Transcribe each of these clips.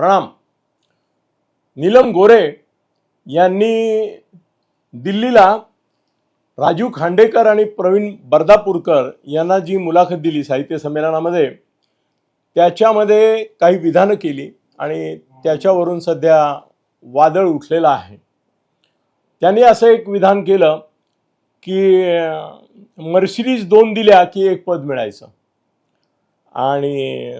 प्रणाम. नीलम गोरे यांनी दिल्लीला राजीव खांडेकर आणि प्रवीण बर्दापूरकर यांना जी मुलाखत दिली साहित्य संमेलनामध्ये त्याच्यामध्ये काही विधानं केली आणि त्याच्यावरून सध्या वादळ उठलेलं आहे. त्यांनी असं एक विधान केलं की मर्सिडीज दोन दिल्या की एक पद मिळायचं. आणि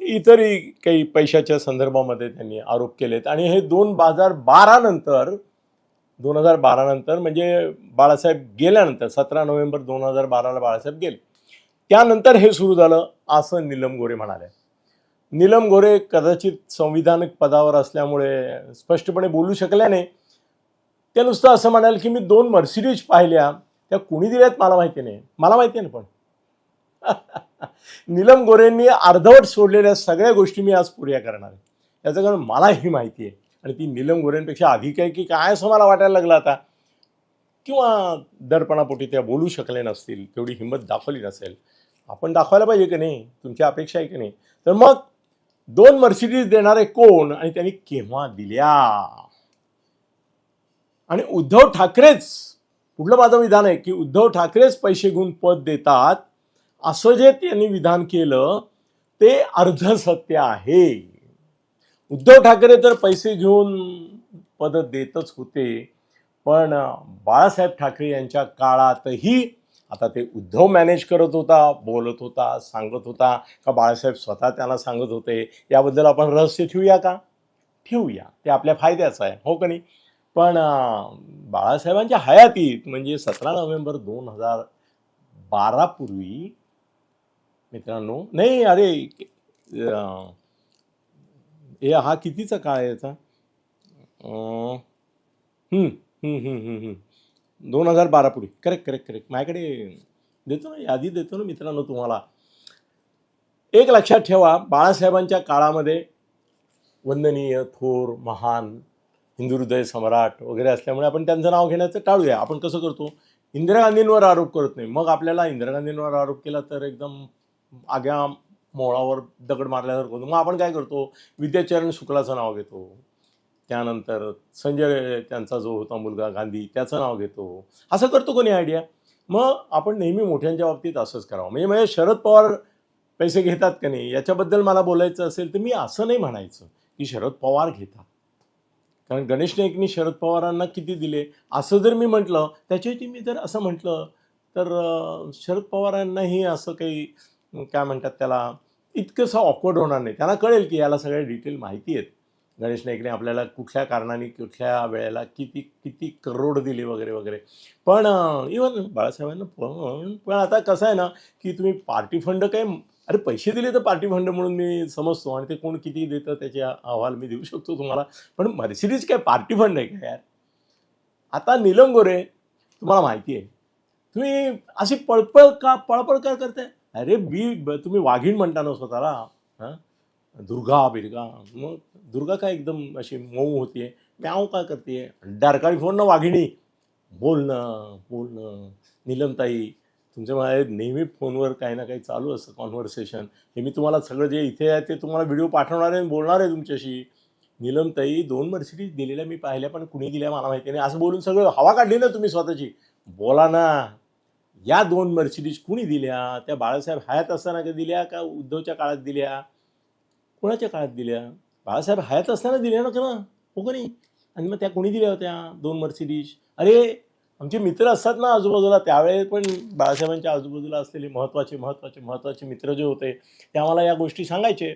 इतरही काही पैशाच्या संदर्भामध्ये त्यांनी आरोप केलेत. आणि हे दोन हजार बारा नंतर दोन हजार बारा नंतर म्हणजे बाळासाहेब गेल्यानंतर सतरा नोव्हेंबर दोन हजार बाराला बाळासाहेब गेले. त्यानंतर हे सुरू झालं असं नीलम गोरे म्हणाले. नीलम गोरे कदाचित संविधानिक पदावर असल्यामुळे स्पष्टपणे बोलू शकल्या नाही. ते नुसतं असं म्हणाल की मी दोन मर्सिडीज पाहिल्या त्या कुणी दिल्यात मला माहिती नाही. मला माहिती आहे ना पण. नीलम गोरेंनी अर्धवट सोडलेल्या सगळ्या गोष्टी मी आज पुऱ्या करणार आहे. याचं कारण मलाही माहिती आहे. आणि ती नीलम गोरेंपेक्षा अधिक आहे की काय असं मला वाटायला लागलं आता? किंवा दडपणापोटी त्या बोलू शकले नसतील तेवढी हिंमत दाखवली नसेल. आपण दाखवायला पाहिजे की नाही? तुमची अपेक्षा आहे की नाही? तर मग दोन मर्सिडीज देणारे कोण आणि त्यांनी केव्हा दिल्या? आणि उद्धव ठाकरेच पुढलं माझं विधान आहे की उद्धव ठाकरेच पैसे घेऊन पद देतात असं जे त्यांनी विधान केलं ते अर्धसत्य आहे. उद्धव ठाकरे तर पैसे घेऊन पद देतच होते पण बाळासाहेब ठाकरे यांच्या काळातही आता ते उद्धव मॅनेज करत होता बोलत होता सांगत होता का बाळासाहेब स्वतः त्यांना सांगत होते याबद्दल आपण रहस्य ठेवूया का? ठेवूया. ते आपल्या फायद्याचं आहे हो का नाही? पण बाळासाहेबांच्या हयातीत म्हणजे सतरा नोव्हेंबर दोन हजार बारापूर्वी मित्रांनो. नाही अरे ए हा कितीचा काळ आहे याचा? दोन हजार बारापूर्वी करेक्ट करेक्ट करेक्ट माझ्याकडे देतो ना यादी देतो ना मित्रांनो तुम्हाला. एक लक्षात ठेवा बाळासाहेबांच्या काळामध्ये वंदनीय थोर महान हिंदू हृदय सम्राट वगैरे असल्यामुळे आपण त्यांचं नाव घेण्याचं टाळूया. आपण कसं करतो इंदिरा गांधींवर आरोप करत नाही. मग आपल्याला इंदिरा गांधींवर आरोप केला तर एकदम आग्या मोळावर दगड मारल्यासारखं होतं. मग आपण काय करतो? विद्याचरण शुक्लाचं नाव घेतो. त्यानंतर संजय त्यांचा जो होता मुलगा गांधी त्याचं नाव घेतो. असं करतो कोणी आयडिया मग आपण नेहमी मोठ्यांच्या बाबतीत असंच करावं. म्हणजे म्हणजे शरद पवार पैसे घेतात का नाही? याच्याबद्दल मला बोलायचं असेल तर मी असं नाही म्हणायचं की शरद पवार घेतात. कारण गणेश नाईकनी शरद पवारांना किती दिले? असं जर मी म्हटलं त्याच्याऐवजी मी जर असं म्हटलं तर शरद पवारांनाही असं काही काय म्हणतात त्याला इतकंसं ऑकवर्ड होणार नाही. त्यांना कळेल की याला सगळ्या डिटेल माहिती आहेत. गणेश नाईकने आपल्याला कुठल्या कारणाने कुठल्या वेळेला किती किती करोड दिले वगैरे वगैरे. पण इवन बाळासाहेबांना पण पण आता कसं आहे ना की तुम्ही पार्टी फंड काय अरे पैसे दिले तर पार्टी फंड म्हणून मी समजतो आणि ते कोण किती देतं त्याचे अहवाल मी देऊ शकतो तुम्हाला. पण मर्सिडीज काय पार्टी फंड आहे का यार? आता नीलम गोरे तुम्हाला माहिती आहे. तुम्ही अशी पळपळ का पळपळ का करताय? अरे बी ब- तुम्ही वाघीण म्हणता ना स्वतःला. हां? दुर्गा बिर्गा. मग दुर्गा काय एकदम अशी मऊ होतीये म्याव काय करते डारकाळी फोन ना वाघिणी. बोलणं बोलणं नीलमताई तुमच्या मला नेहमी फोनवर काही ना काही चालू असतं कॉन्व्हर्सेशन हे मी तुम्हाला सगळं जे इथे आहे ते तुम्हाला व्हिडिओ पाठवणार आहे आणि बोलणार आहे तुमच्याशी. नीलमताई दोन मर्सिडीज दिलेल्या मी पाहिल्या पण कुणी दिल्या मला माहिती नाही. असं बोलून सगळं हवा काढली ना तुम्ही स्वतःची. बोला ना. या दोन मर्सिडीज कुणी दिल्या? त्या बाळासाहेब हयात असताना का दिल्या का उद्धवच्या काळात दिल्या? कोणाच्या काळात दिल्या? बाळासाहेब हयात असताना दिल्या ना ना हो का नाही? आणि मग त्या कोणी दिल्या होत्या? दोन मर्सिडीज अरे आमचे मित्र असतात ना आजूबाजूला त्यावेळेस पण बाळासाहेबांच्या आजूबाजूला असलेले महत्त्वाचे महत्त्वाचे महत्त्वाचे मित्र जे होते ते आम्हाला या गोष्टी सांगायचे.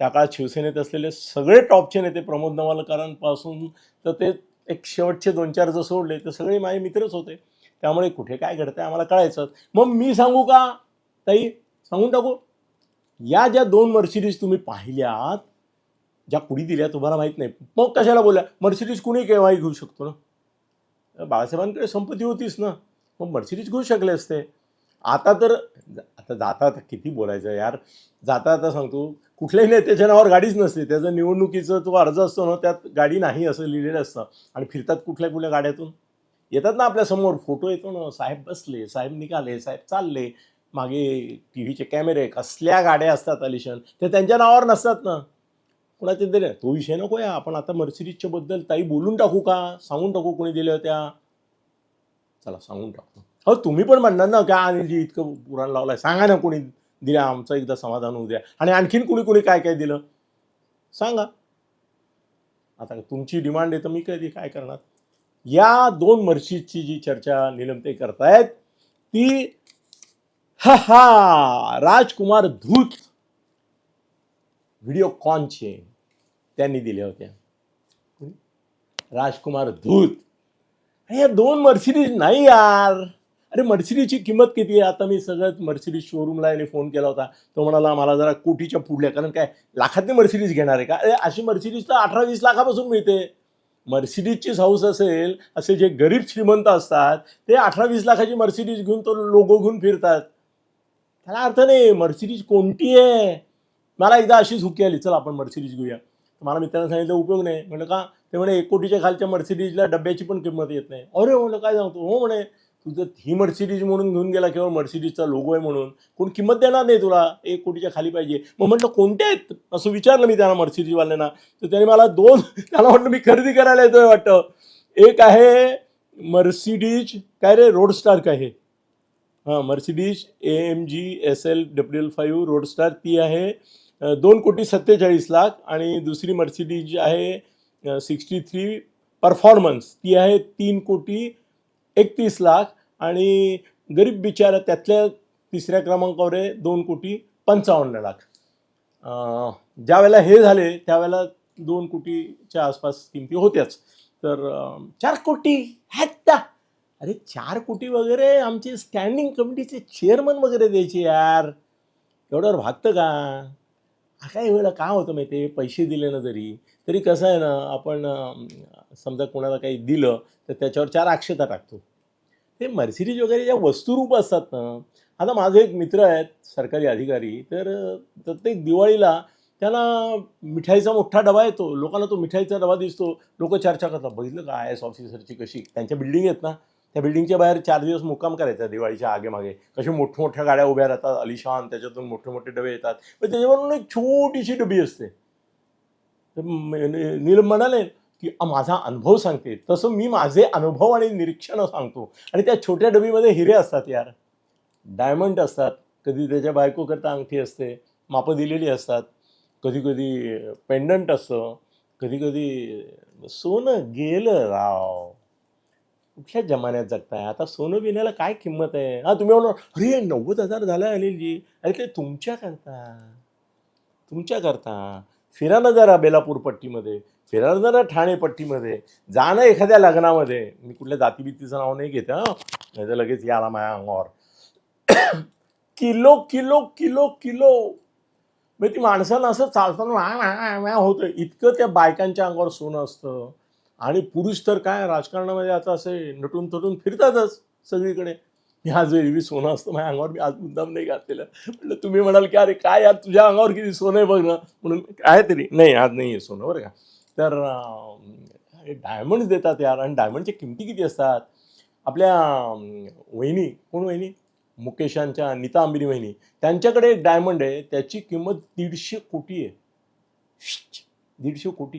त्या काळात शिवसेनेत असलेले सगळे टॉपचे नेते प्रमोद नवालकरांपासून तर ते एक शेवटचे दोन चार जर सोडले तर सगळे माझे मित्रच होते. त्यामुळे कुठे काय घडतंय आम्हाला कळायचं. मग मी सांगू का? ताई सांगून टाकू? या ज्या दोन मर्सिडीज तुम्ही पाहिल्यात ज्या कुणी दिल्या तुम्हाला माहीत नाही. मग कशाला बोलल्या? मर्सिडीज कुणी केव्हाही घेऊ शकतो ना? बाळासाहेबांकडे संपत्ती होतीच ना? मग मर्सिडीज घेऊ शकले असते. आता तर आता जाता आता किती बोलायचं यार? जाता आता सांगतो कुठल्याही नेत्याच्या नावावर गाडीच नसते. त्याचं निवडणुकीचं तो अर्ज असतो ना त्यात गाडी नाही असं लिहिलेलं असतं. आणि फिरतात कुठल्या कुठल्या गाड्यातून? येतात ना आपल्यासमोर फोटो येतो ना साहेब बसले साहेब निघाले साहेब चालले मागे टी व्हीचे कॅमेरे कसल्या गाड्या असतात अलिशन ते त्यांच्या नावावर नसतात ना. कुणाचे दिले तो विषय नको या आपण आता मर्सिडीजच्या बद्दल ताई बोलून टाकू का? सांगून टाकू कोणी दिल्या होत्या? चला सांगून टाकू. हो तुम्ही पण म्हणणार ना का अनिलजी इतकं पुराण लावलाय. सांगा ना कोणी दिल्या आमचं एकदा समाधान होऊ द्या. आणि आणखीन कुणी कुणी काय काय दिलं? सांगा. आता तुमची डिमांड आहे तर मी कधी काय करणार? या दोन मर्शीजची जी चर्चा निलमते करतायत ती हा हा राजकुमार धूत व्हिडिओ कॉनचे त्यांनी दिल्या होत्या. राजकुमार धूत अरे या दोन मर्सिडीज नाही यार. अरे मर्सिडीजची किंमत किती आहे? आता मी सगळ्यात मर्सिडीज शोरूमला याने फोन केला होता. तो म्हणाला मला जरा कोटीच्या पुढल्या. कारण काय लाखातली मर्सिडीज घेणार आहे का? अरे अशी मर्सिडीज तर अठरा वीस लाखापासून मिळते. मर्सिडीजचीच हाऊस असेल असे जे गरीब श्रीमंत असतात ते अठरा वीस लाखाची मर्सिडीज घेऊन तो लोगो घेऊन फिरतात. त्याला अर्थ नाही मर्सिडीज कोणती आहे? मला एकदा अशीच हुकी आली चल आपण मर्सिडीज घेऊया. तर मला मित्रांना सांगितलं उपयोग नाही. म्हणलं का? ते म्हणे एक कोटीच्या खालच्या मर्सिडीजला डब्याची पण किंमत येत नाही. अरे म्हणलं काय सांगतो? हो म्हणे तुझं ही मर्सिडीज म्हणून घेऊन गेला किंवा मर्सिडीजचा लोगो आहे म्हणून कोण किंमत देणार नाही तुला? एक कोटीच्या खाली पाहिजे. मग म्हटलं कोणत्या आहेत? असं विचारलं मी त्यांना मर्सिडीजवाल्यांना तर त्याने मला दोन त्याला म्हटलं मी खरेदी करायला येतोय वाटतं. एक आहे मर्सिडीज काय रे? रोड स्टार काय हे? हां Mercedes A M G S L W L five roadster ती आहे. दोन कोटी सत्तेचाळीस लाख. आणि दुसरी मर्सिडीज आहे सिक्स्टी थ्री परफॉर्मन्स ती आहे तीन कोटी एकतीस लाख आणि गरीब बिचारा त्यातल्या तिसऱ्या क्रमांकावर आहे दोन कोटी पंचावन्न लाख. ज्यावेळेला हे झाले त्यावेळेला दोन कोटीच्या आसपास किमती होत्याच. तर चार कोटी हॅत्ता अरे चार कोटी वगैरे आमचे स्टँडिंग कमिटीचे चेअरमन वगैरे द्यायचे यार. एवढ्यावर भागतं का? काय वेळेला काय होतं माहिती आहे? पैसे दिले ना जरी. तरी कसं आहे ना आपण समजा कोणाला काही दिलं तर त्याच्यावर चार अक्षता टाकतो. ते मर्सिडीज वगैरे ज्या वस्तुरूप असतात ना. आता माझे एक मित्र आहेत सरकारी अधिकारी. तर प्रत्येक दिवाळीला त्यांना मिठाईचा मोठा डबा येतो. लोकांना तो मिठाईचा डबा दिसतो. लोक चर्चा करतात. बघितलं का आय एस ऑफिसरची कशी? त्यांच्या बिल्डिंग आहेत ना. त्या बिल्डिंगच्या बाहेर चार दिवस मुक्काम करायचा दिवाळीच्या आगेमागे. कशा मोठमोठ्या गाड्या उभ्या राहतात. अलिशान त्याच्यातून मोठे मोठे डबे येतात. पण त्याच्यावरून एक छोटीशी डबी असते. तर निलम नि- नीलम म्हणाले की माझा अनुभव सांगते. तसं मी माझे अनुभव आणि निरीक्षणं सांगतो. आणि त्या छोट्या डबीमध्ये हिरे असतात यार. डायमंड असतात. कधी त्याच्या बायकोकरता अंगठी असते मापं दिलेली असतात. कधी कधी पेंडंट असतं. कधी कधी सोनं गेलं. राव. कुठल्या जमान्यात जगताय? आता सोनं बिण्याला काय किंमत आहे? हा तुम्ही म्हणून अरे नव्वद हजार झाला अनिलजी. अरे ते तुमच्या करता तुमच्या करता फिरा ना जरा बेलापूर पट्टीमध्ये. फिरवलं ना ठाणे पट्टीमध्ये जाणं एखाद्या लग्नामध्ये. मी कुठल्या जातीबितीचं नाव नाही घेत हां. नाही तर लगेच याला माझ्या अंगावर. Kilo kilo kilo kilo. म्हणजे ती माणसानं असं चालताना होतं इतकं त्या बायकांच्या अंगावर सोनं असतं. आणि पुरुष तर काय राजकारणामध्ये आता असे नटून तटून फिरतातच सगळीकडे. मी आज एरवी सोनं असतं माझ्या अंगावर मी आज मुद्दाम नाही घातलेलं. म्हटलं तुम्ही म्हणाल की अरे काय यार तुझ्या अंगावर किती सोनं आहे बघ ना. म्हणून काय तरी. नाही आज नाही आहे सोनं बरं का. तर डायमंड्स देतात यार. आणि डायमंडच्या किमती किती असतात? आपल्या वहिनी कोण वहिनी? मुकेशांच्या नीता अंबिनी वहिनी. त्यांच्याकडे एक डायमंड आहे. त्याची किंमत दीडशे कोटी आहे. दीडशे कोटी.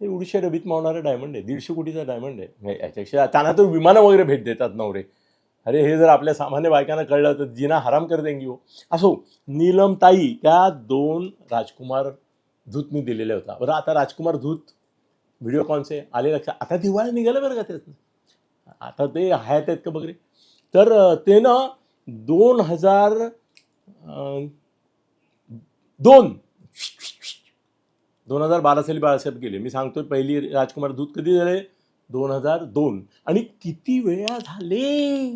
हे उडीशा रबीत मावणारा डायमंड आहे. दीडशे कोटीचा डायमंड आहे. याच्यापेक्षा त्यांना तर विमानं वगैरे भेट देतात नवरे. अरे हे जर आपल्या सामान्य बायकांना कळलं तर जिना हराम कर देंगी हो. असो नीलम ताई त्या दोन राजकुमार धूतनी दिलेला होता. बरं आता राजकुमार धूत व्हिडिओ कॉनचे आले लक्षात. आता दिवाळी निघालं बरं का त्यात आता ते हयात आहेत का वगैरे तर ते ना दोन हजार दोन. दोन हजार बारा साली बाळासाहेब गेले. मी सांगतोय पहिली राजकुमार दूत कधी झाले? दोन हजार दोन. आणि किती वेळा झाले?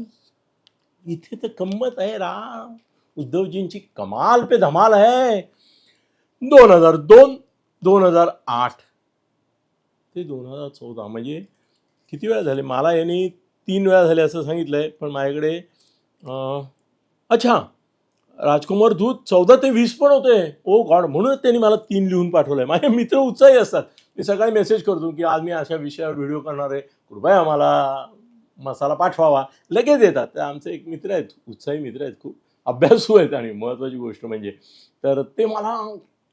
इथे तर गंमत आहे राम. उद्धवजींची कमाल पे धमाल आहे. दोन हजार दोन दोन हजार आठ. ते दोन हजार चौदा. म्हणजे किती वेळा झाले? मला यांनी तीन वेळा झाले असं सांगितलंय पण माझ्याकडे अच्छा राजकुमार धूत चौदा ते वीस पण होते. ओ गॉड म्हणूनच त्यांनी मला तीन लिहून पाठवलंय. माझे मित्र उत्साही असतात. मी सकाळी मेसेज करतो की आज मी अशा विषयावर व्हिडिओ करणार आहे. कृपया आम्हाला मसाला पाठवावा. लगेच येतात. तर आमचे एक मित्र आहेत. उत्साही मित्र आहेत. खूप अभ्यासू आहेत. आणि महत्त्वाची गोष्ट म्हणजे तर ते मला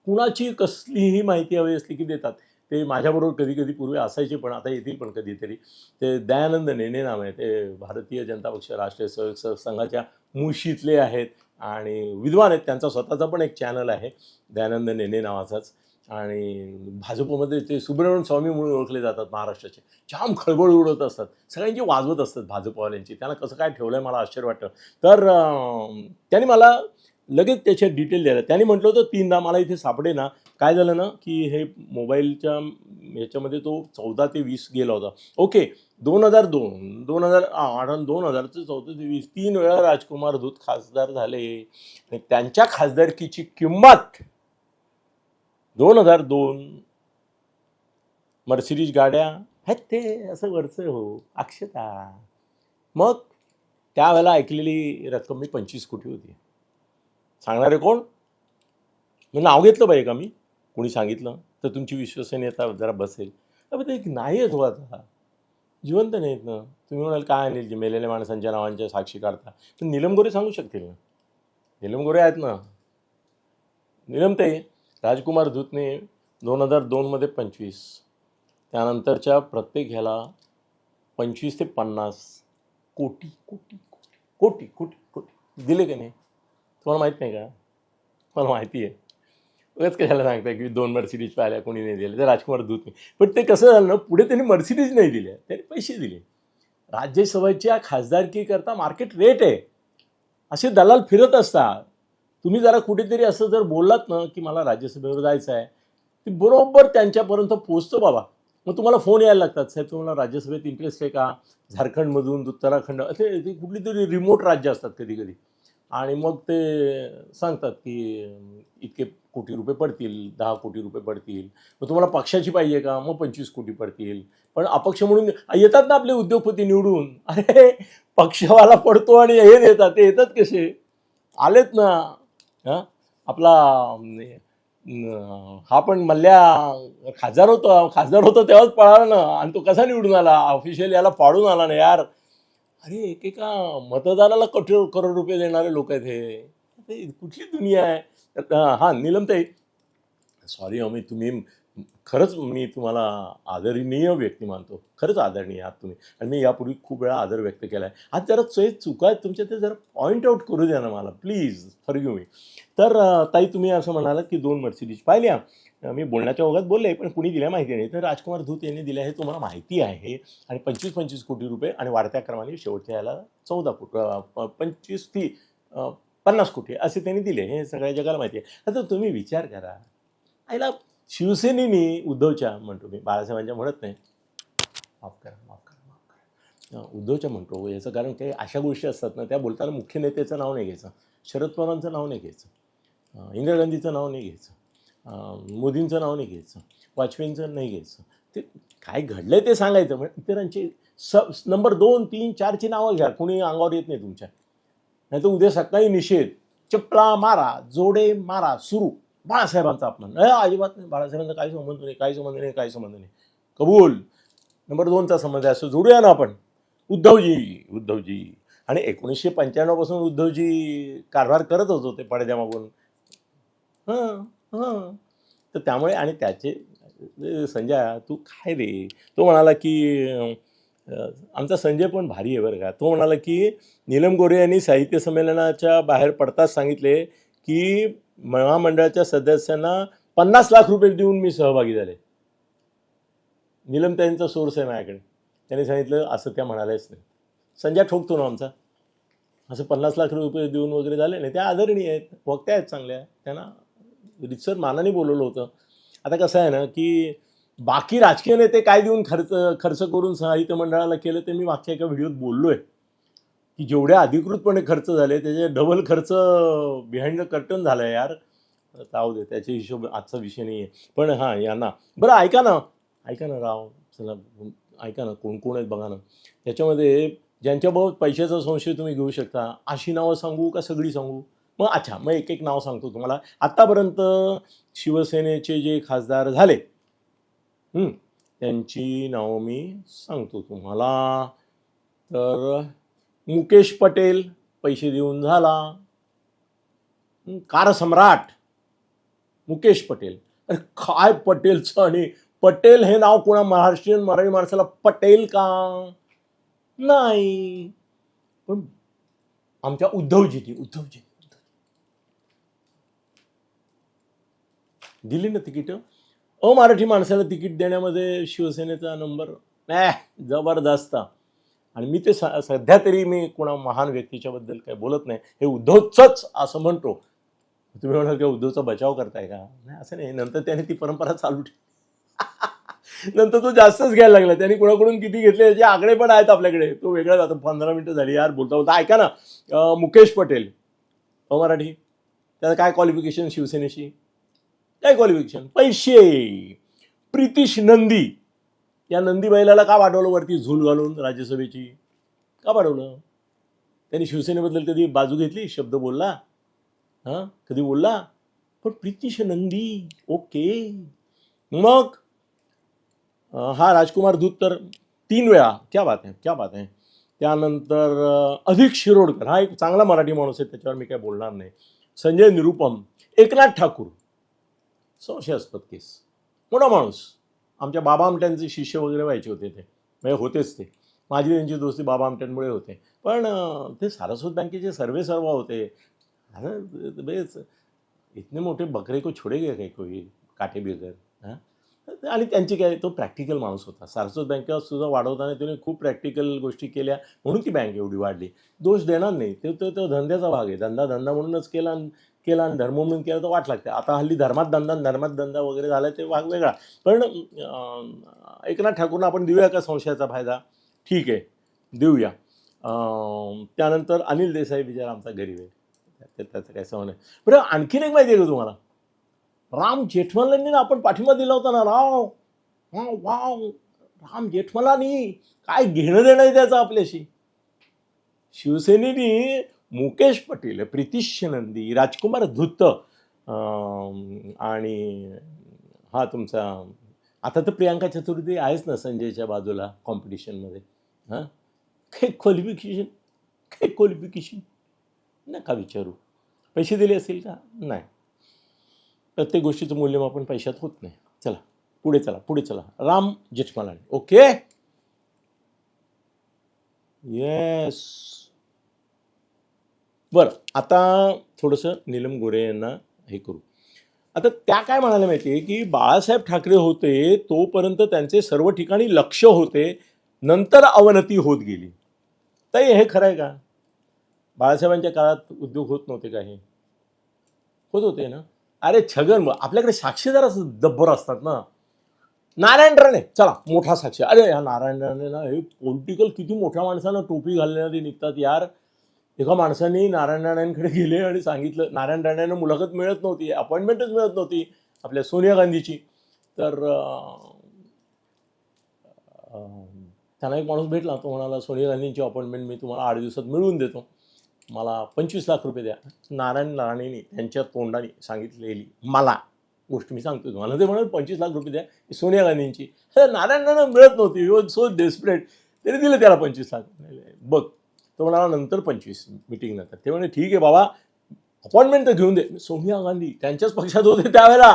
कुणाची कसलीही माहिती हवी असली की देतात. ते माझ्याबरोबर कधी कधी पूर्वी असायचे पण आता येतील पण कधीतरी. ते दयानंद नेने नाव आहे. ते भारतीय जनता पक्ष राष्ट्रीय स्वयंसेवक संघाच्या मुशीतले आहेत आणि विद्वान आहेत. त्यांचा स्वतःचा पण एक चॅनल आहे. दयानंद नेने नावाचाच. आणि भाजपमध्ये ते सुब्रमण्यम स्वामी म्हणून ओळखले जातात महाराष्ट्राचे. जाम खळबळ उडवत असतात. सगळ्यांची वाजवत असतात भाजपवाल्यांची. त्यांना कसं काय ठेवलं आहे मला आश्चर्य वाटतं. तर त्यांनी मला लगेच त्याच्या डिटेल द्यायला. त्यांनी म्हटलं होतं तीनदा मला इथे सापडे ना. काय झालं ना की हे मोबाईलच्या ह्याच्यामध्ये तो चौदा ते वीस गेला होता. ओके दोन हजार दोन दोन हजार आठ आणि दोन हजारचं चौदा ते वीस तीन वेळा राजकुमार धूत खासदार झाले. आणि त्यांच्या खासदारकीची किंमत दोन हजार दोन मर्सिडीज गाड्या आहेत ते असं वरचं हो अक्षता. मग त्यावेळेला ऐकलेली रक्कम मी पंचवीस कोटी होती. सांगणारे कोण? मी नाव घेतलं पाहिजे का मी? कोणी सांगितलं? तर तुमची विश्वसनीयता जरा बसेल. अबे ते नाही आहेत हो आता जिवंत नाहीत ना. तुम्ही म्हणाल काय अनिल जे मेलेल्या माणसांच्या नावांच्या साक्षी काढता. पण नीलम गोरे सांगू शकतील ना? नीलम गोरे आहेत ना. नीलम ते राजकुमार धूतने दोन हजार दोनमध्ये पंचवीस. त्यानंतरच्या प्रत्येक ह्याला पंचवीस ते पन्नास. कोटी कोटी कोटी कोटी कोटी. दिले की नाही? तुम्हाला माहीत नाही का? मला माहिती आहे. उगाच कशाला सांगताय की दोन मर्सिडीज पाहिल्या कोणी नाही दिले तर राजकुमार दूत नाही. पण ते कसं झालं ना पुढे त्यांनी मर्सिडीज नाही दिल्या त्यांनी पैसे दिले. राज्यसभेच्या खासदारकीकरता मार्केट रेट आहे. असे दलाल फिरत असतात. तुम्ही जरा कुठेतरी असं जर बोललात ना की मला राज्यसभेवर जायचं आहे ते बरोबर त्यांच्यापर्यंत पोहोचतो बाबा. मग तुम्हाला फोन यायला लागतात साहेब तुम्हाला राज्यसभेत इंटरेस्ट आहे का? झारखंडमधून उत्तराखंड असे ते कुठली तरी रिमोट राज्य असतात कधी कधी आणि मग ते सांगतात की इतके कोटी रुपये पडतील दहा कोटी रुपये पडतील. मग तुम्हाला पक्षाची पाहिजे का? मग पंचवीस कोटी पडतील. पण अपक्ष म्हणून येतात ना आपले उद्योगपती निवडून. अरे पक्षवाला पडतो आणि हे देतात ते येतात कसे? आलेत ना. हां? आपला हा पण मल्ल्या खासदार होता खासदार होता तेव्हाच पळाला ना. आणि तो कसा निवडून आला? ऑफिशियल याला पाडून आला ना यार. अरे एकेका मतदाराला कठोर करोड रुपये देणारे लोक आहेत हे. कुठली दुनिया आहे? हा अं, हां नीलमताई सॉरी अमित तुम्ही खरंच मी तुम्हाला आदरणीय व्यक्ती मानतो. खरंच आदरणीय आहात तुम्ही. आणि मी यापूर्वी खूप वेळा आदर व्यक्त केला आहे आज जरा चोय चुका आहेत तुमच्या ते जरा पॉईंट आऊट करू द्या ना मला प्लीज फरग्यू मी तर ताई तुम्ही असं म्हणालात की दोन मर्सिडीज पाहिल्या. मी बोलण्याच्या ओघात बोलले पण कुणी दिल्या माहिती नाही. तर राजकुमार धूत यांनी दिल्या हे तुम्हाला माहिती आहे. आणि पंचवीस पंचवीस कोटी रुपये आणि वाढत्या क्रमाने शेवटच्या याला चौदा कोटी प- पंचवीस ती पन्नास कोटी असे त्यांनी दिले. हे सगळ्या जगाला माहिती आहे. आता तुम्ही विचार करा. आईला शिवसेनेनी उद्धवच्या म्हणतो मी बाळासाहेबांच्या म्हणत नाही. माफ करा माफ करा माफ करा. उद्धवच्या म्हणतो याचं कारण काही अशा गोष्टी असतात ना त्या बोलताना मुख्य नेत्याचं नाव नाही घ्यायचं. शरद पवारांचं नाव नाही घ्यायचं. इंदिरा गांधीचं नाव नाही घ्यायचं. मोदींचं नाव नाही घ्यायचं. वाजपेयींचं नाही घ्यायचं. ते काय घडलंय ते सांगायचं म्हणजे इतरांची स नंबर दोन तीन चारची नावं घ्या. कोणी अंगावर येत नाही तुमच्या. नाही तर उद्या सकाळी निषेध. चपला मारा जोडे मारा सुरू. बाळासाहेबांचा अपमान. अजिबात नाही. बाळासाहेबांचा काही संबंध नाही काही संबंध नाही काही संबंध नाही. कबूल. नंबर दोनचा संबंध आहे. असं जोडूया ना आपण. उद्धवजी. उद्धवजी. आणि एकोणीसशे पंच्याण्णवपासून उद्धवजी कारभार करतच होते पडद्यामागून. हां हां. तर त्यामुळे आणि त्याचे संजय तू काय रे? तो म्हणाला की आमचा संजय पण भारी आहे बरं का. तो म्हणाला की नीलम गोरे यांनी साहित्य संमेलनाच्या बाहेर पडताच सांगितले की महामंडळाच्या सदस्यांना पन्नास लाख रुपये देऊन मी सहभागी झाले. नीलम त्यांचा सोर्स आहे माझ्याकडे. त्यांनी सांगितलं असं त्या म्हणाल्याच नाही. संजय ठोकतो ना आमचा. असं पन्नास लाख रुपये देऊन वगैरे झाले नाही त्या आदरणीय आहेत वक्त्या आहेत चांगल्या. त्यांना रितसर मानाने बोलवलं होतं. आता कसं आहे ना की बाकी राजकीय नेते काय देऊन खर्च खर्च करून साहित्य मंडळाला केलं ते मी मागच्या एका व्हिडिओत बोललो आहे की जेवढे अधिकृतपणे खर्च झाले त्याचे डबल खर्च बिहाइंड द कर्टन झाला आहे यार. जाऊ दे त्याचे हिशोब आजचा विषय नाही आहे पण हां यांना. बरं ऐका ना. ऐका ना राव. चला ऐका ना कोण कोण आहेत बघा ना. त्याच्यामध्ये ज्यांच्याबाबत पैशाचा संशय तुम्ही घेऊ शकता. अशी नावं सांगू का सगळी सांगू? मग अच्छा मग एक एक नाव सांगतो तुम्हाला. आत्तापर्यंत शिवसेनेचे जे खासदार झाले त्यांची नावं मी सांगतो तुम्हाला. तर मुकेश पटेल पैसे देऊन झाला. कार सम्राट मुकेश पटेल. अरे काय पटेलचं आणि पटेल हे नाव कोणा महाराष्ट्रीयन मराठी माणसाला पटेल का? नाही. पण आमच्या उद्धवजीनी उद्धवजी दिली ना तिकीट? अमराठी माणसाला तिकीट देण्यामध्ये शिवसेनेचा नंबर नाही जबरदस्त. आणि मी ते स- सध्या तरी मी कोणा महान व्यक्तीच्याबद्दल काही बोलत नाही. हे उद्धवचंच असं म्हणतो. तुम्ही म्हणाल की उद्धवचा बचाव करताय का? नाही असं नाही. नंतर त्याने ती परंपरा चालू ठेवली. नंतर तो जास्तच घ्यायला लागला. त्याने कोणाकडून किती घेतले? याचे आकडे पण आहेत आपल्याकडे. तो वेगळा जातो. पंधरा मिनटं झाली. यार बोलता बोलता. ऐका ना. मुकेश पटेल. हो, अमराठी त्याचं काय क्वालिफिकेशन शिवसेनेशी? काय क्वालिफिकेशन पैसे. प्रितिश नंदी. या नंदी बैलाला का वाढवलं वरती झूल घालून राज्यसभेची? का वाढवलं? त्यांनी शिवसेनेबद्दल कधी बाजू घेतली? शब्द बोलला? हां? कधी बोलला? पण प्रितीश नंदी ओके. मग हा राजकुमार दूत तर तीन वेळा. क्या बात आहे क्या बात आहे त्यानंतर अधिक शिरोडकर. हा एक चांगला मराठी माणूस आहे त्याच्यावर मी काय बोलणार नाही. संजय निरुपम एकनाथ ठाकूर. संशयास्पद केस. मोठा माणूस. आमच्या बाबा आमट्यांचे शिष्य वगैरे व्हायचे होते ते. म्हणजे होतेच ते. माझी त्यांची दोस्ती बाबा आमट्यांमुळे होते. पण ते सारस्वत बँकेचे सर्वे सर्व होते. बेच इतने मोठे बकरे को छोडे गे काही कोई? काटे बिगर हां? आणि त्यांची काय तो प्रॅक्टिकल माणूस होता. सारस्वत बँकेवर सुद्धा वाढवताना त्याने खूप प्रॅक्टिकल गोष्टी केल्या. म्हणून ती बँक एवढी वाढली. दोष देणार नाही. ते तो धंद्याचा भाग आहे. धंदा धंदा म्हणूनच केला. आणि केला आणि धर्म म्हणून केला तर वाट लागते. आता हल्ली धर्मात धंदा आणि धर्मात धंदा वगैरे झाला ते भाग वेगळा. पण एकनाथ ठाकूरना आपण देऊया का संशयाचा फायदा? ठीक आहे. देऊया. त्यानंतर अनिल देसाई बिचारा आमचा गरीब आहे त्याचं काय सवय नाही. बरं आणखीन एक माहिती आहे का तुम्हाला? राम जेठमलांनी ना आपण पाठिंबा दिला होता ना राव? हा वाव. राम जेठमलानी काय घेणं देणं आहे त्याचं आपल्याशी? शिवसेनेनी मुकेश पटेल प्रितिश नंदी राजकुमार धुत्त आणि हा तुमचा आता तर प्रियांका चतुर्वेदी आहेच ना संजयच्या बाजूला कॉम्पिटिशनमध्ये हां? काय क्वालिफिकेशन काय क्वालिफिकेशन नका विचारू. पैसे दिले असतील का? नाही. प्रत्येक गोष्टीचं मूल्यमापन पैशात होत नाही. चला पुढे चला पुढे चला. राम जेठमलानी ओके येस बरं आता थोडंसं नीलम गोरे यांना हे करू. आता त्या काय म्हणायला माहिती आहे की बाळासाहेब ठाकरे होते तोपर्यंत त्यांचे सर्व ठिकाणी लक्ष होते नंतर अवनती होत गेली. ताई हे खरं आहे का? बाळासाहेबांच्या काळात उद्योग होत नव्हते काही. होत होते ना? अरे छगन आपल्याकडे साक्षीदार असं जब्बर असतात ना? नारायण राणे चला मोठा साक्षी. अरे या नारायण राणे ना हे पॉलिटिकल किती मोठ्या माणसानं टोपी घालण्यात निघतात यार. एका माणसाने नारायण राणेंकडे गेले आणि सांगितलं नारायण राणेंना मुलाखत मिळत नव्हती अपॉइंटमेंटच मिळत नव्हती आपल्या सोनिया गांधीची. तर त्यांना एक माणूस भेटला तो म्हणाला सोनिया गांधींची अपॉइंटमेंट मी तुम्हाला आठ दिवसात मिळवून देतो. मला पंचवीस लाख रुपये द्या. नारायण राणेंनी त्यांच्या तोंडाने सांगितलेली मला गोष्ट मी सांगतो तुम्हाला. ते म्हणत पंचवीस लाख रुपये द्या सोनिया गांधींची. हे नारायण राणे मिळत नव्हती यू सो डेस्परेट तरी दिलं त्याला पंचवीस लाख. बघ तो म्हणाला नंतर पंचवीस मिटिंग नंतर. ते म्हणे ठीक आहे बाबा अपॉइंटमेंट तर घेऊन दे. सोनिया गांधी त्यांच्याच पक्षात होते त्यावेळेला.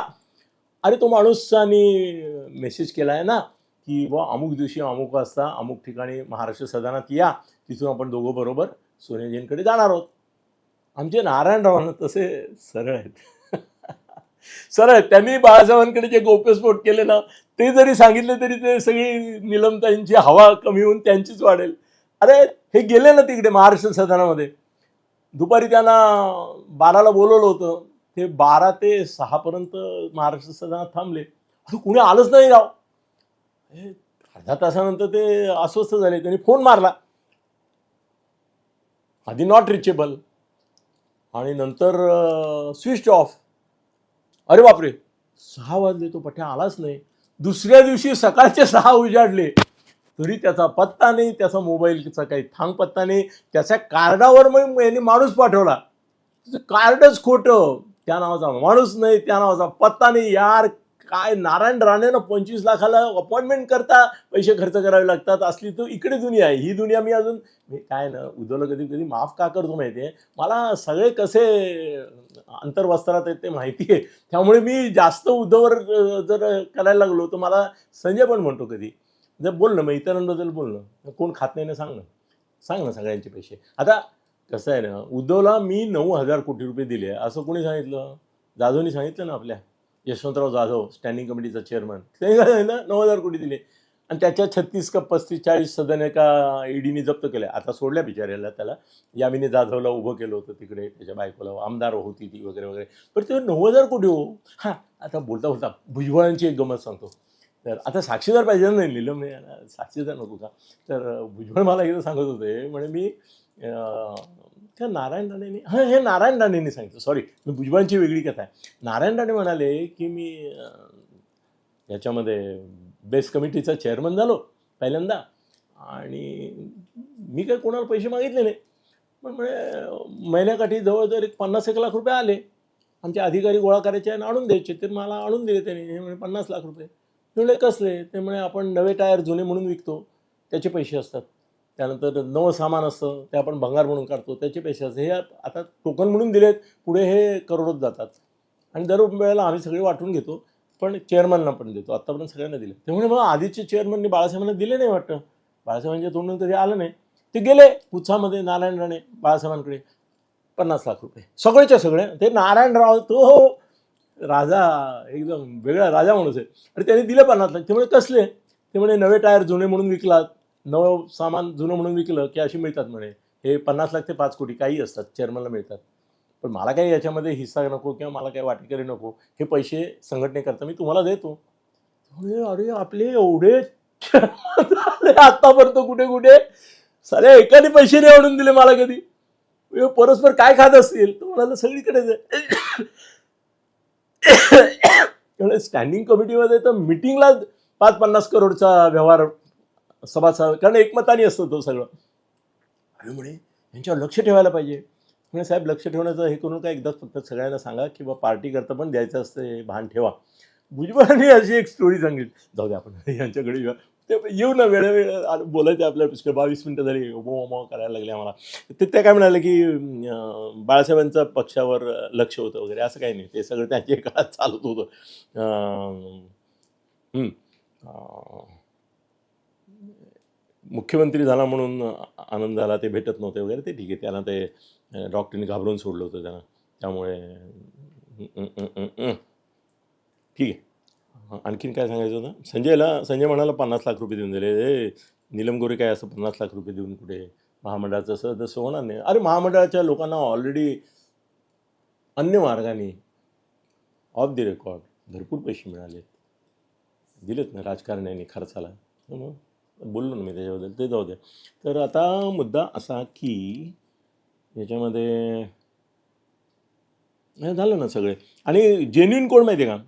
अरे तो माणूसाने मेसेज केला आहे ना की बुवा अमुक दिवशी अमुक वाजता अमुक ठिकाणी महाराष्ट्र सदनात या तिथून आपण दोघं बरोबर सोनियाजींकडे जाणार आहोत. आमचे नारायणरावांना तसे सरळ आहेत. सरळ आहेत. त्यांनी बाळासाहेबांकडे जे गोप्यस्फोट केले ना ते जरी सांगितले तरी ते सगळी निलमताईंची हवा कमी होऊन त्यांचीच वाढेल. अरे हे गेले ना तिकडे महाराष्ट्र सदनामध्ये. दुपारी त्यांना बाराला बोलवलं होतं. ते बारा ते सहापर्यंत महाराष्ट्र सदनात थांबले. आता कुणी आलंच नाही राव हे अर्धा तासानंतर ते अस्वस्थ झाले. त्यांनी फोन मारला. आधी नॉट रिचेबल आणि नंतर स्विच ऑफ अरे बापरे. सहा वाजले तो पठ्या आलाच नाही. दुसऱ्या दिवशी सकाळचे सहा उजाडले. तरी त्याचा पत्ता नाही त्याचा मोबाईलचा काही थांग पत्ता नाही. त्याच्या कार्डावर मग यांनी माणूस पाठवला. कार्डच खोटं. त्या नावाचा माणूस नाही त्या नावाचा पत्ता नाही. यार काय नारायण राणेनं पंचवीस लाखाला अपॉइंटमेंट करता? पैसे खर्च करावे लागतात. असली तर इकडे दुनिया आहे. ही दुनिया मी अजून मी काय ना उद्योला कधी कधी माफ का करतो माहिती आहे मला सगळे कसे अंतर्वस्त्रात आहेत ते माहिती आहे त्यामुळे मी जास्त उद्धववर जर करायला लागलो तर मला संजय पण म्हणतो कधी. जर बोल ना मग इतरांबद्दल बोल ना कोण खात नाही ना सांग ना सांग ना सगळ्यांचे पैसे. आता कसं आहे ना उद्धवला मी नऊ हजार कोटी रुपये दिले. असं कोणी सांगितलं? जाधवनी सांगितलं ना आपल्या. यशवंतराव जाधव स्टँडिंग कमिटीचा चेअरमन त्यांनी काय सांगितलं? नऊ हजार कोटी दिले. आणि त्याच्या छत्तीस का पस्तीस चाळीस सदन एका ईडीने जप्त केल्या. आता सोडल्या बिचाऱ्याला त्याला. यामिनी जाधवला उभं केलं होतं तिकडे त्याच्या बायकोला. आमदार होती ती वगैरे वगैरे. पण ते नऊ हजार कोटी हो. हां आता बोलता बोलता भुजबळांची एक गमत सांगतो. तर आता साक्षीदार पाहिजे नाही लिहिलं मी साक्षीदार नको का? तर भुजबळ मला एकदा सांगत होते म्हणे मी त्या नारायण राणेंनी हां हे नारायण राणेंनी सांगितलं. सॉरी मी भुजबळांची वेगळी कथा आहे. नारायण राणे म्हणाले की मी याच्यामध्ये बेस कमिटीचा चेअरमन झालो पहिल्यांदा आणि मी काही कोणाला पैसे मागितले नाही. पण म्हणजे महिन्याकाठी जवळजवळ एक पन्नास एक लाख रुपये आले. आमचे अधिकारी गोळा करायचे आणि आणून द्यायचे. ते मला आणून दिले त्यांनी. हे म्हणे पन्नास लाख रुपये. मी कसले ते म्हणे आपण नवे टायर जुने म्हणून विकतो त्याचे पैसे असतात. त्यानंतर नवं सामान असतं ते आपण भंगार म्हणून काढतो त्याचे पैसे असतात. हे आता टोकन म्हणून दिलेत पुढे हे करोडोत जातात. आणि दर वेळेला आम्ही सगळे वाटून घेतो पण चेअरमनला पण देतो. आत्तापर्यंत सगळ्यांना दिले. त्यामुळे मग आधीचे चेअरमनने बाळासाहेबांना दिले नाही वाटतं. बाळासाहेबांच्या तोंडून कधी आलं नाही. ते गेले पुच्छामध्ये नारायण राणे बाळासाहेबांकडे. पन्नास लाख रुपये. सगळेच्या सगळे. ते नारायणराव तो हो राजा एकदम वेगळा राजा माणूस आहे. आणि त्याने दिलं पन्नास लाख ते म्हणे कसले ते म्हणे नवे टायर जुने म्हणून विकलात. नवं सामान जुनं म्हणून विकलं की अशी मिळतात म्हणे. हे पन्नास लाख ते पाच कोटी काही असतात. चेअरमनला मिळतात. पण मला काही याच्यामध्ये हिस्सा नको किंवा मला काही वाटेकरी नको. हे पैसे संघटनेकरता मी तुम्हाला देतो. म्हणजे अरे आपले एवढे आत्तापर्यंत कुठे कुठे? सारे एकाने पैसे नाही आणून दिले मला कधी. परस्पर काय खात असतील? तर म्हणाला सगळीकडेच आहे. त्यामुळे स्टँडिंग कमिटीमध्ये तर मिटिंगला पाच पन्नास करोडचा व्यवहार सभासद कारण एकमताने असतो तो सगळं. आणि म्हणे यांच्यावर लक्ष ठेवायला पाहिजे. म्हणे साहेब लक्ष ठेवण्याचं हे करून काय एकदाच फक्त सगळ्यांना सांगा किंवा पार्टी करता पण द्यायचं असतं हे भान ठेवा. भुजबळांनी अशी एक स्टोरी सांगितली जाऊ दे आपण यांच्याकडे ते येऊ ना वेळेवेळ. आ- बोलायचं आपल्या पुष्कळ. बावीस मिनटं झाली. ओमो करायला लागले आम्हाला. ते ते काय म्हणाले की बाळासाहेबांचं पक्षावर लक्ष होतं वगैरे. असं काही नाही. ते सगळं त्यांच्या काळात चालत होतं. मुख्यमंत्री झाला म्हणून आनंद झाला. ते भेटत नव्हते वगैरे. ते ठीक आहे. त्याला ते डॉक्टरने घाबरून सोडलं होतं त्यांना. त्यामुळे ठीक आहे. आणखीन काय सांगायचं होतं? संजयला संजय म्हणाला पन्नास लाख रुपये देऊन दिले. ए नीलम गोरे काय असं पन्नास लाख रुपये देऊन कुठे? महामंडळाचं असं तसं होणार नाही. अरे महामंडळाच्या लोकांना ऑलरेडी अन्य मार्गाने ऑफ द रेकॉर्ड भरपूर पैसे मिळाले. दिलेत ना राजकारण्याने खर्चाला. हो, मग? बोललो ना मी त्याच्याबद्दल ते जाऊ द्या. तर आता मुद्दा असा की याच्यामध्ये झालं ना सगळे. आणि जेन्युन कोण माहिती आहे का?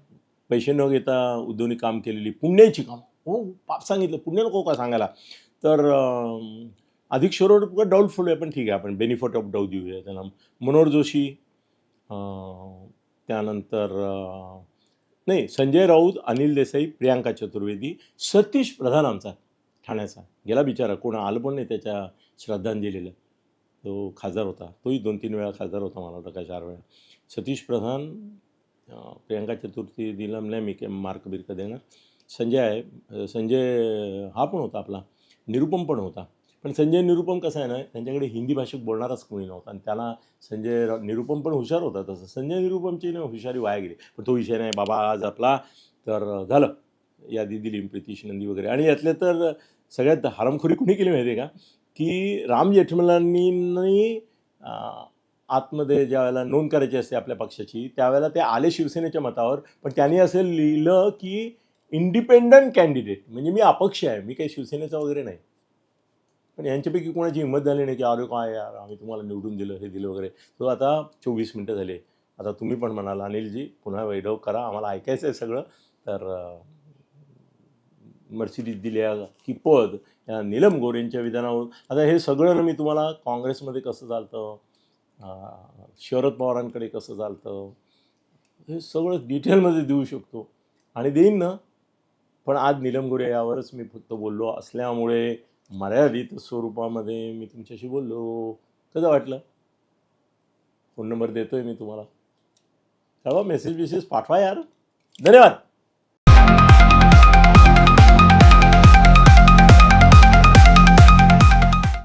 पैसे न घेता उद्योनी काम केलेली पुण्याची काम. हो पाप सांगितलं. पुण्य नको का सांगायला? तर अधिक शोरोड डाऊटफुल आहे पण ठीक आहे. आपण बेनिफिट ऑफ डाऊट देऊया त्यांना. मनोहर जोशी त्यानंतर नाही संजय राऊत अनिल देसाई प्रियांका चतुर्वेदी सतीश प्रधान आमचा ठाण्याचा. गेला बिचारा. कोण आलं पण नाही त्याच्या श्रद्धांजलीला. तो खासदार होता. तोही दोन तीन वेळा खासदार होता मला वाटतं का चार वेळा. सतीश प्रधान प्रियांका चतुर्थी दिला नाही मी काय मार्क बिर्क देणार संजय आहे संजय हा पण होता आपला निरुपम पण होता। पण संजय निरुपम कसं आहे ना त्यांच्याकडे हिंदी भाषेत बोलणाराच कोणी नव्हता आणि त्याला संजय निरुपम पण हुशार होता तसं. संजय निरुपमची ना हुशारी वाया गेली. पण तो विषय नाही बाबा आज आपला तर झालं. यादी दिली प्रितीश नंदी वगैरे. आणि यातले तर सगळ्यात हरामखोरी कुणी केली माहिती आहे का? की राम जेठमलांनी आतमध्ये ज्या वेळेला नोंद करायची असते आपल्या पक्षाची त्यावेळेला ते आले शिवसेनेच्या मतावर. पण त्यांनी असं लिहिलं की इंडिपेंडंट कॅन्डिडेट म्हणजे मी अपक्ष आहे मी काही शिवसेनेचा वगैरे नाही. पण यांच्यापैकी कोणाची हिंमत झाली नाही की अरे काय यार आम्ही तुम्हाला निवडून दिलं हे दिलं वगैरे. तो आता चोवीस मिनटं झाले. आता तुम्ही पण म्हणाल अनिलजी पुन्हा वैभव करा आम्हाला ऐकायचं आहे सगळं. तर मर्सिडीज दिल्या की पद या नीलम गोरेंच्या विधानावर. आता हे सगळं ना मी तुम्हाला काँग्रेसमध्ये कसं चालतं? शरद पवारांकडे कसं चालतं? हे सगळं डिटेलमध्ये देऊ शकतो. आणि देईन ना. पण आज नीलम गोरे यावरच मी फक्त बोललो. असल्यामुळे मर्यादित स्वरूपामध्ये मी तुमच्याशी बोललो. कसं वाटलं? फोन नंबर देतोय मी तुम्हाला. कळवा मेसेज बिसेज पाठवा यार. धन्यवाद.